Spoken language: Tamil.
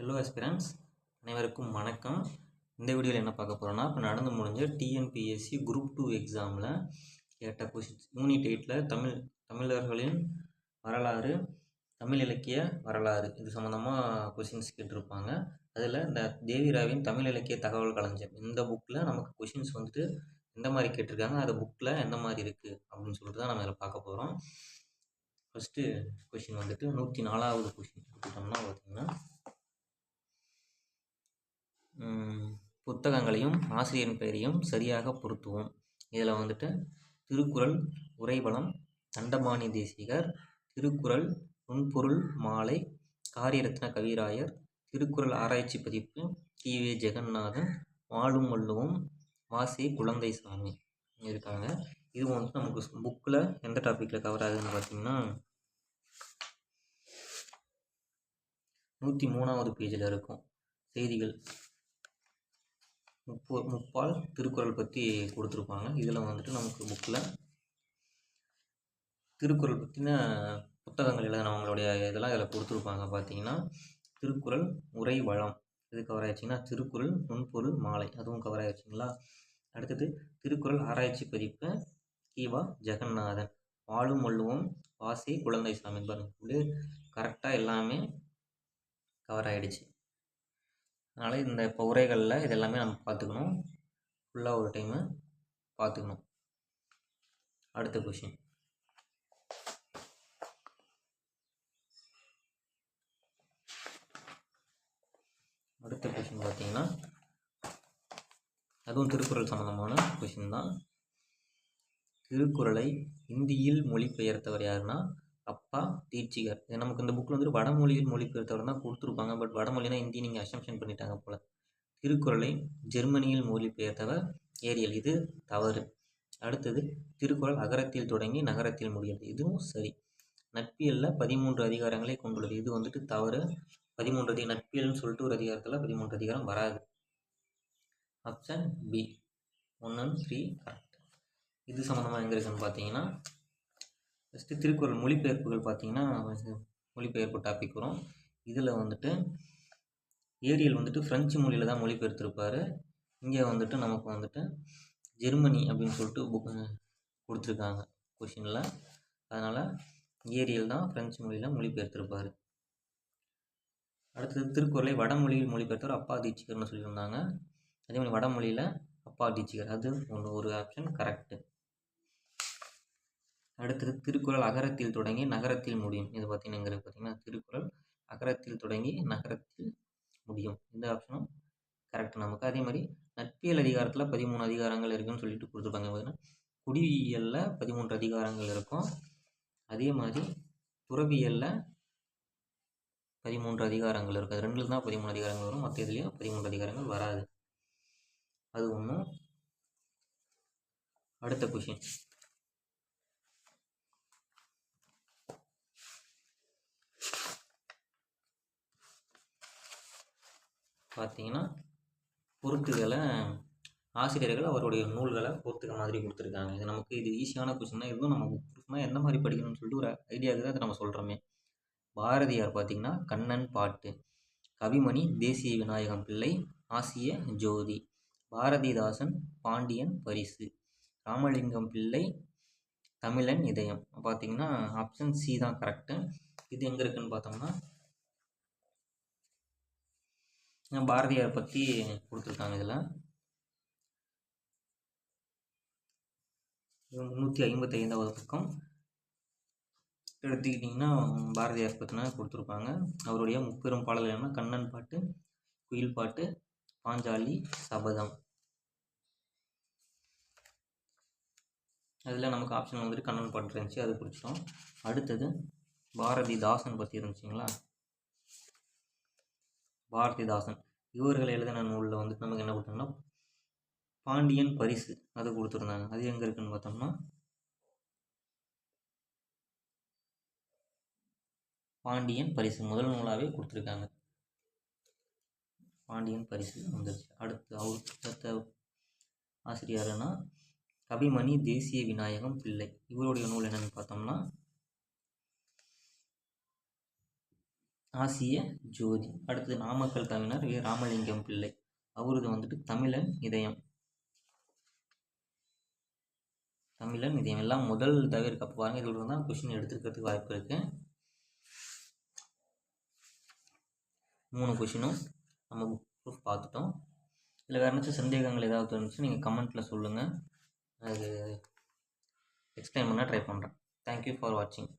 Hello aspirants. அனைவருக்கும் வணக்கம். இந்த வீடியோவில் என்ன பார்க்க போகிறோன்னா இப்போ நடந்து முடிஞ்ச டிஎன்பிஎஸ்சி குரூப் டூ எக்ஸாமில் கேட்ட கொஷின்ஸ் யூனிட் எயிட்டில் தமிழ் தமிழர்களின் வரலாறு தமிழ் இலக்கிய வரலாறு இது சம்மந்தமாக கொஷின்ஸ் கேட்டிருப்பாங்க. அதில் இந்த தேவிராவின் தமிழ் இலக்கிய தகவல் களஞ்சியம் இந்த புக்கில் நமக்கு கொஷின்ஸ் வந்துட்டு எந்த மாதிரி கேட்டிருக்காங்க அது புக்கில் எந்த மாதிரி இருக்குது அப்படின்னு சொல்லிட்டு தான் நம்ம இதில் பார்க்க போகிறோம் ஃபஸ்ட்டு கொஷின் வந்துட்டு நூற்றி நாலாவது கொஷின் எடுத்துட்டோம்னா பார்த்திங்கன்னா புத்தகங்களையும் ஆசிரியரின் பெயரையும் சரியாக பொருத்துவோம். இதில் வந்துட்டு திருக்குறள் உரைபலம் தண்டபாணி தேசிகர் திருக்குறள் நுண்பொருள் மாலை காரியரத்ன கவிராயர் திருக்குறள் ஆராய்ச்சி பதிப்பு டி வே. ஜெகநாதன் வாழும் வள்ளுவம் வாசி குழந்தை சாமி இருக்காங்க. இது வந்துட்டு நமக்கு புக்கில் எந்த டாப்பிக்கில் கவர் ஆகுதுன்னு பார்த்தீங்கன்னா நூற்றி மூணாவது பேஜில் இருக்கும். செய்திகள். முப்போ முப்பால் திருக்குறள் பற்றி கொடுத்துருப்பாங்க. இதில் வந்துட்டு நமக்கு புக்கில் திருக்குறள் பற்றின புத்தகங்கள் எழுதினவங்களுடைய இதெல்லாம் இதில் கொடுத்துருப்பாங்க. பார்த்தீங்கன்னா திருக்குறள் உரை வளம் இது கவர் ஆயிடுச்சிங்கன்னா திருக்குறள் நுண்பொருள் மாலை. அதுவும் கவர் ஆயிடுச்சிங்களா? அடுத்தது திருக்குறள் ஆராய்ச்சி பதிப்பு கீவா ஜெகநாதன். வாழும் வள்ளுவம் வாசி குழந்தை சாமி. பாருங்க கரெக்டாக எல்லாமே கவர் ஆயிடுச்சு. அதனால் இந்த இப்போ உரைகளில் இது எல்லாமே நம்ம பார்த்துக்கணும் ஃபுல்லாக ஒரு டைமு பார்த்துக்கணும் அடுத்த கொஷின் அடுத்த கொஷின் பார்த்தீங்கன்னா அதுவும் திருக்குறள் சம்மந்தமான கொஷின் தான். திருக்குறளை இந்தியில் மொழிபெயர்த்தவர் யாருன்னா அப்பா தீட்சிகர் இது நமக்கு இந்த புக்கில் வந்துட்டு வடமொழியில் மொழிபெயர்த்தவர் தான் கொடுத்துருப்பாங்க. பட் வடமொழினா ஹிந்தி நீங்கள் அசம்ஷன் பண்ணிட்டாங்க போல். திருக்குறளை ஜெர்மனியில் மொழிபெயர்த்தவர் ஏரியல். இது தவறு. அடுத்தது திருக்குறள் அகரத்தில் தொடங்கி நகரத்தில் முடியாது இதுவும் சரி. நட்பியலில் பதிமூன்று அதிகாரங்களை கொண்டுள்ளது. இது வந்துட்டு தவறு. பதிமூன்று அதிக நட்பியல்னு சொல்லிட்டு ஒரு அதிகாரத்தில் பதிமூன்று அதிகாரம் வராது. ஆப்ஷன் பி ஒன்று த்ரீ கரெக்ட் இது சம்மந்தமாக எங்கே இருக்குன்னு பார்த்தீங்கன்னா ஃபஸ்ட்டு திருக்குறள் மொழிபெயர்ப்புகள் பார்த்தீங்கன்னா மொழிபெயர்ப்பு டாபிக் வரும். இதில் வந்துட்டு ஏரியல் வந்துட்டு ஃப்ரெஞ்சு மொழியில் தான் மொழிபெயர்த்திருப்பார். இங்கே வந்துட்டு நமக்கு வந்துட்டு ஜெர்மனி அப்படின்னு சொல்லிட்டு புக் கொடுத்துருக்காங்க கொஷினில் அதனால் ஏரியல் தான் ஃப்ரெஞ்சு மொழியில் மொழிபெயர்த்திருப்பார். அடுத்தது திருக்குறளை வடமொழியில் மொழிபெயர்த்தவர் அப்பா தீட்சிகர்னு சொல்லியிருந்தாங்க. அதே மாதிரி வடமொழியில் அப்பா டீச்சிகர் அது ஒன்று ஒரு ஆப்ஷன் கரெக்டு அடுத்தது திருக்குறள் அகரத்தில் தொடங்கி நகரத்தில் முடியும். இது பார்த்தீங்கன்னா பார்த்தீங்கன்னா திருக்குறள் அகரத்தில் தொடங்கி நகரத்தில் முடியும். இந்த ஆப்ஷனும் கரெக்ட் நமக்கு அதே மாதிரி நட்பியல் அதிகாரத்தில் பதிமூணு அதிகாரங்கள் இருக்குன்னு சொல்லிட்டு கொடுத்துருப்பாங்க. பார்த்தீங்கன்னா குடியியலில் பதிமூன்று அதிகாரங்கள் இருக்கும். அதே மாதிரி துறவியலில் பதிமூன்று அதிகாரங்கள் இருக்கும். அது ரெண்டில் தான் பதிமூணு அதிகாரங்கள் வரும். மற்ற இதுலேயும் பதிமூன்று அதிகாரங்கள் வராது. அது ஒன்றும் அடுத்த கொஷின் பார்த்தீங்கன்னா பொருத்துகளை ஆசிரியர்கள் அவருடைய நூல்களை பொறுத்துக்க மாதிரி கொடுத்துருக்காங்க. இது நமக்கு இது ஈஸியான கொஷின் தான் இதுவும் நம்ம புதுசுமாக எந்த மாதிரி படிக்கணும்னு சொல்லிட்டு ஒரு ஐடியாவுக்கு தான் அதை நம்ம சொல்கிறோமே பாரதியார் பார்த்தீங்கன்னா கண்ணன் பாட்டு கவிமணி தேசிய விநாயகம் பிள்ளை ஆசிய ஜோதி பாரதிதாசன் பாண்டியன் பரிசு ராமலிங்கம் பிள்ளை தமிழன் இதயம். பார்த்தீங்கன்னா ஆப்ஷன் சி தான் கரெக்டு இது எங்கே இருக்குன்னு பார்த்தோம்னா பாரதியார் பற்றி கொடுத்துருக்காங்க இதில். முந்நூற்றி ஐம்பத்தி ஐந்தாவது பக்கம் எடுத்துக்கிட்டிங்கன்னா பாரதியார் பற்றினா கொடுத்துருப்பாங்க. அவருடைய முப்பெரும் பாடல்கள் என்ன கண்ணன் பாட்டு குயில் பாட்டு பாஞ்சாலி சபதம். அதில் நமக்கு ஆப்ஷன் வந்துட்டு கண்ணன் பாட்டு இருந்துச்சு அது பிடிச்சோம் அடுத்தது பாரதிதாசன் பற்றி இருந்துச்சுங்களா பாரதிதாசன். இவர்கள் எழுதின நூலில் வந்துட்டு நமக்கு என்ன கொடுத்தாங்கன்னா பாண்டியன் பரிசு அது கொடுத்துருந்தாங்க. அது எங்கே இருக்குன்னு பார்த்தோம்னா பாண்டியன் பரிசு முதல் நூலாகவே கொடுத்துருக்காங்க. பாண்டியன் பரிசு வந்துருச்சு. அடுத்து அவர் அடுத்த ஆசிரியர்னா கவிமணி தேசிய விநாயகம் பிள்ளை. இவருடைய நூல் என்னன்னு பார்த்தோம்னா ஆசிய ஜோதி. அடுத்தது நாமக்கல் கவிஞர் வி. ராமலிங்கம் பிள்ளை. அவரது வந்துட்டு தமிழன் இதயம். தமிழன் இதயம். எல்லாம் முதல் தவிர்க்க அப்போ பாருங்க இதோட தான் கொஷின் எடுத்துக்கிறதுக்கு வாய்ப்பு இருக்குது மூணு கொஷினும் நம்ம ப்ரூஃப் பார்த்துட்டோம். இதில் வேறு ஏதாச்சும் சந்தேகங்கள் ஏதாவது இருந்துச்சு நீங்கள் கமெண்ட்டில் சொல்லுங்கள் அது எக்ஸ்பிளைன் பண்ண ட்ரை பண்ணுறேன் தேங்க்யூ ஃபார் வாட்சிங்